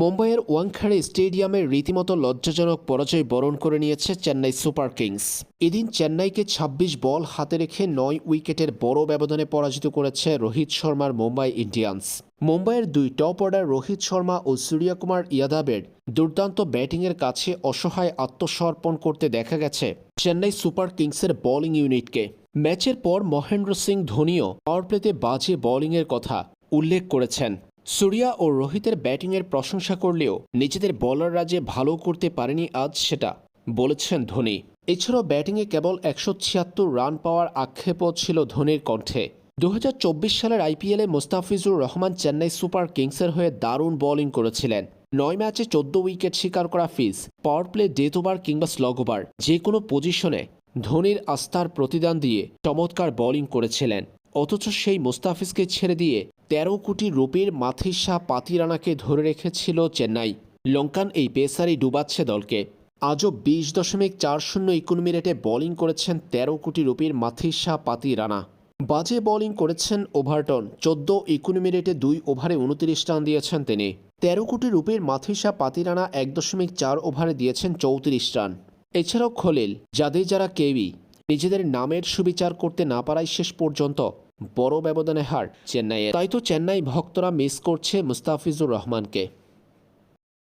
মুম্বাইয়ের ওয়াংখাড়ে স্টেডিয়ামে রীতিমতো লজ্জাজনক পরাজয় বরণ করে নিয়েছে চেন্নাই সুপার কিংস। এদিন চেন্নাইকে ২৬ বল হাতে রেখে নয় উইকেটের বড় ব্যবধানে পরাজিত করেছে রোহিত শর্মার মুম্বাই ইন্ডিয়ান্স। মুম্বাইয়ের দুই টপ অর্ডার রোহিত শর্মা ও সূর্যকুমার ইয়াদাবের দুর্দান্ত ব্যাটিংয়ের কাছে অসহায় আত্মসমর্পণ করতে দেখা গেছে চেন্নাই সুপার কিংসের বোলিং ইউনিটকে। ম্যাচের পর মহেন্দ্র সিং ধোনিও পাওয়ার প্লেতে বাজে বোলিংয়ের কথা উল্লেখ করেছেন। সূর্যা ও রোহিতের ব্যাটিংয়ের প্রশংসা করলেও নিজেদের বলাররা যে ভালো করতে পারেনি আজ সেটা, বলেছেন ধোনি। এছাড়াও ব্যাটিংয়ে কেবল একশো ছিয়াত্তর রান পাওয়ার আক্ষেপও ছিল ধোনির কণ্ঠে। দু হাজার চব্বিশ সালের আইপিএলে মোস্তাফিজুর রহমান চেন্নাই সুপার কিংসের হয়ে দারুণ বোলিং করেছিলেন। নয় ম্যাচে চোদ্দ উইকেট শিকার করা Fizz, power play death over কিংবা স্লগ ওভার যে কোনো পজিশনে ধোনির আস্থার প্রতিদান দিয়ে চমৎকার বোলিং করেছিলেন। অথচ সেই মুস্তাফিজকে ছেড়ে দিয়ে তেরো কোটি রুপির মাথিসা পাতিরানাকে ধরে রেখেছিল চেন্নাই। লঙ্কান এই পেসারই ডুবাচ্ছে দলকে। আজও বিশ দশমিক চার শূন্য ইকোনমি রেটে বোলিং করেছেন তেরো কোটি রুপির মাথিসা পাতিরানা। বাজে বোলিং করেছেন ওভারটন। চোদ্দ ইকোনমি রেটে দুই ওভারে উনত্রিশ রান দিয়েছেন তিনি। তেরো কোটি রুপির মাথিসা পাতিরানা এক দশমিক চার ওভারে দিয়েছেন চৌত্রিশ রান। এছাড়াও খলিল যাদের যারা কেউই নিজেদের নামের সুবিচার করতে না পারায় শেষ পর্যন্ত বড় ব্যবধানে হার চেন্নাইয়ের। তাই তো চেন্নাই ভক্তরা মিস করছে মুস্তাফিজুর রহমানকে।